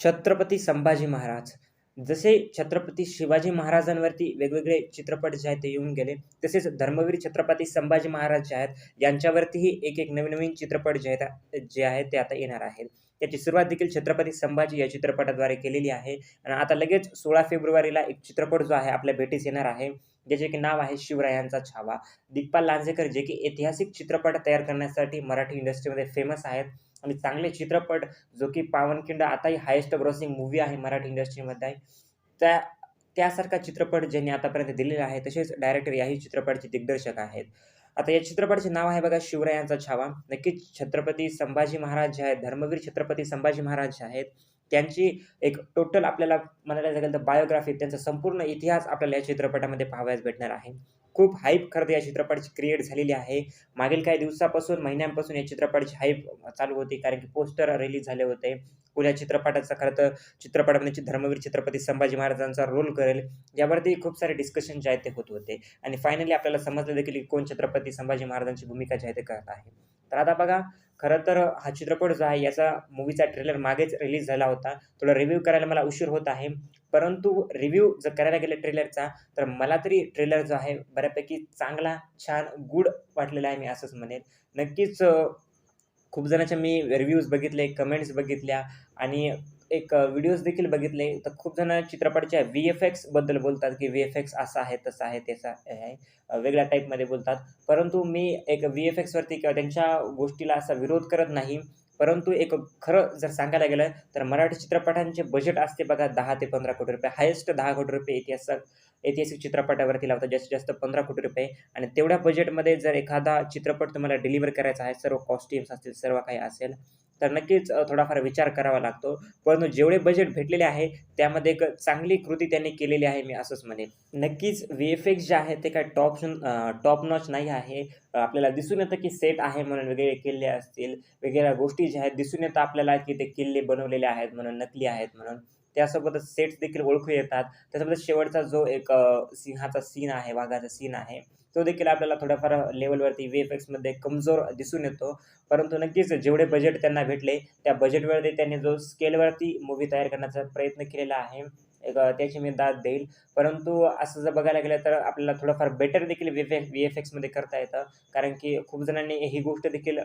छत्रपती संभाजी महाराज. जसे छत्रपती शिवाजी महाराजांवरती वेगवेगळे चित्रपट जे आहेत ते येऊन गेले तसेच धर्मवीर छत्रपती संभाजी महाराज जे आहेत यांच्यावरतीही एक एक नवीन नवीन चित्रपट जे आहेत जे आहेत ते आता येणार आहेत. त्याची सुरुवात देखील छत्रपती संभाजी या चित्रपटाद्वारे केलेली आहे. आणि आता लगेच सोळा फेब्रुवारीला एक चित्रपट जो आहे आपल्या भेटीस येणार आहे. ज्याचे की नाव आहे शिवरायांचा छावा. दिग्पाल लांजेकर जे की ऐतिहासिक चित्रपट तयार करण्यासाठी मराठी इंडस्ट्रीमध्ये फेमस आहेत. आणि चांगले चित्रपट जो की पावनखिंड आताही हायेस्ट ग्रॉसिंग मूवी आहे मराठी इंडस्ट्रीमध्ये. त्या त्यासारखा चित्रपट ज्यांनी आतापर्यंत दिलेला आहे तसेच डायरेक्टर याही चित्रपटाचे दिग्दर्शक आहेत. आता या चित्रपटाचे नाव आहे बघा शिवरायांचा छावा. नक्कीच छत्रपती संभाजी महाराज जे आहेत धर्मवीर छत्रपती संभाजी महाराज जे आहेत त्यांची एक टोटल आपल्याला म्हणायला लागेल तर बायोग्राफी त्यांचा संपूर्ण इतिहास आपल्याला या चित्रपटामध्ये पाहावयास भेटणार आहे. खूप हाईप खरं तर या चित्रपटाची क्रिएट झालेली आहे. मागील काही दिवसापासून महिन्यांपासून या चित्रपटाची हाईप चालू होती कारण की पोस्टर रिलीज झाले होते. पुण्या चित्रपटाचा खरं तर चित्रपटामध्ये धर्मवीर छत्रपती संभाजी महाराजांचा रोल करेल यावरती खूप सारे डिस्कशन जे आहेत ते होत होते. आणि फायनली आपल्याला समजलं देखील की कोण छत्रपती संभाजी महाराजांची भूमिका जी आहे ते करत आहे. तर आता बघा खरं तर हा चित्रपट जो आहे याचा मूवीचा ट्रेलर मागेच रिलीज झाला होता. थोडा रिव्ह्यू करायला मला उशीर होत आहे. परंतु रिव्ह्यू जर करायला गेलं ट्रेलरचा तर मला तरी ट्रेलर जो आहे बऱ्यापैकी चांगला छान गुड वाटलेला आहे मी असंच म्हणेन. नक्कीच खूप जणांच्या मी रिव्ह्यूज बघितले कमेंट्स बघितल्या आणि एक व्हिडिओज देखील बघितले. तर खूप जण चित्रपटाच्या व्ही एफ एक्सबद्दल बोलतात की व्ही एफ एक्स असं आहे तसं आहे त्याचा आहे. वेगळ्या टाईपमध्ये बोलतात. परंतु मी एक व्ही एफ एक्सवरती किंवा त्यांच्या गोष्टीला असा विरोध करत नाही. परंतु एक खरं जर सांगायला गेलं तर मराठी चित्रपटांचे बजेट असते बघा दहा ते पंधरा कोटी रुपये. हायेस्ट दहा कोटी रुपये इतिहासात ऐतिहासिक चित्रपटावरती लावतात जास्तीत जास्त पंधरा कोटी रुपये. आणि तेवढ्या बजेटमध्ये जर एखादा चित्रपट तुम्हाला डिलिव्हर करायचा आहे सर्व कॉस्ट्युम्स असतील सर्व काही असेल तर नक्कीच थोडाफार विचार करावा लागतो. परंतु जेवढे बजेट भेटलेले आहे त्यामध्ये एक चांगली कृती त्यांनी केलेली आहे मी असंच म्हणेन. नक्कीच व्ही एफ एक्स जे आहे ते काय टॉप टॉप नॉच नाही आहे. आपल्याला दिसून येतं की सेट आहे म्हणून वेगळे किल्ले असतील. वेगवेगळ्या गोष्टी ज्या आहेत दिसून येतं आपल्याला की ते किल्ले बनवलेले आहेत म्हणून नकली आहेत म्हणून. त्यासोबतच सेट्स देखील ओळखू येतात. त्यासोबतच शेवटचा जो एक सिंहाचा सीन आहे वाघाचा सीन आहे तो देखील आपल्याला थोड्याफार लेवलवरती व्ही एफ एक्समध्ये कमजोर दिसून येतो. परंतु नक्कीच जेवढे बजेट त्यांना भेटले त्या बजेटवरती त्यांनी जो स्केलवरती मूवी तयार करण्याचा प्रयत्न केलेला आहे एक त्याची मी दाद देईल. परंतु असं जर बघायला गेलं तर आपल्याला थोडंफार बेटर देखील व्ही एफ वी एफ एक्समध्ये करता येतं. कारण की खूप जणांनी ही गोष्ट देखील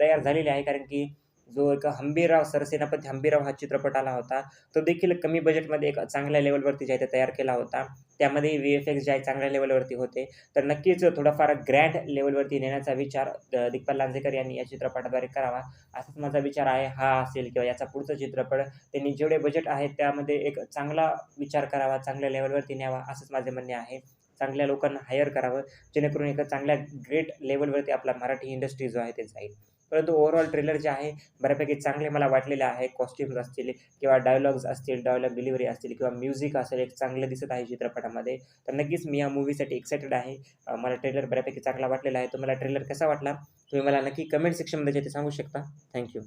तयार झालेली आहे. कारण की जो एक हंबीरराव सरसेनापती हंबीरराव हा चित्रपट आला होता तो देखील कमी बजेटमध्ये एक चांगल्या लेवलवरती जे आहे ते तयार केला होता. त्यामध्ये व्ही एफ एक्स जे आहे चांगल्या लेवलवरती होते तर नक्कीच थोडाफार ग्रँड लेवलवरती नेण्याचा विचार दिग्पाल लांजेकर यांनी या चित्रपटाद्वारे करावा. असाच माझा विचार आहे हा असेल किंवा याचा पुढचा चित्रपट. त्यांनी जेवढे बजेट आहे त्यामध्ये एक चांगला विचार करावा चांगल्या लेवलवरती न्यावा असंच माझे म्हणणे आहे. चांगल्या लोकांना हायर करावं जेणेकरून एका चांगल्या ग्रेट लेवलवरती आपला मराठी इंडस्ट्री जो आहे ते जाईल परंतु ओव्हरऑल ट्रेलर जे आहे बऱ्यापैकी चांगले मला वाटलेले आहे. कॉस्ट्युम्स असतील किंवा डायलॉग्स असतील डायलॉग डिलिव्हरी असतील किंवा म्युझिक असेल एक चांगलं दिसत आहे चित्रपटामध्ये. तर नक्कीच मी या मूवीसाठी एक्सायटेड आहे. मला ट्रेलर बऱ्यापैकी चांगला वाटलेला आहे. तुम्हाला ट्रेलर कसा वाटला तुम्ही मला नक्की कमेंट सेक्शनमध्ये जे ते सांगू शकता. थँक्यू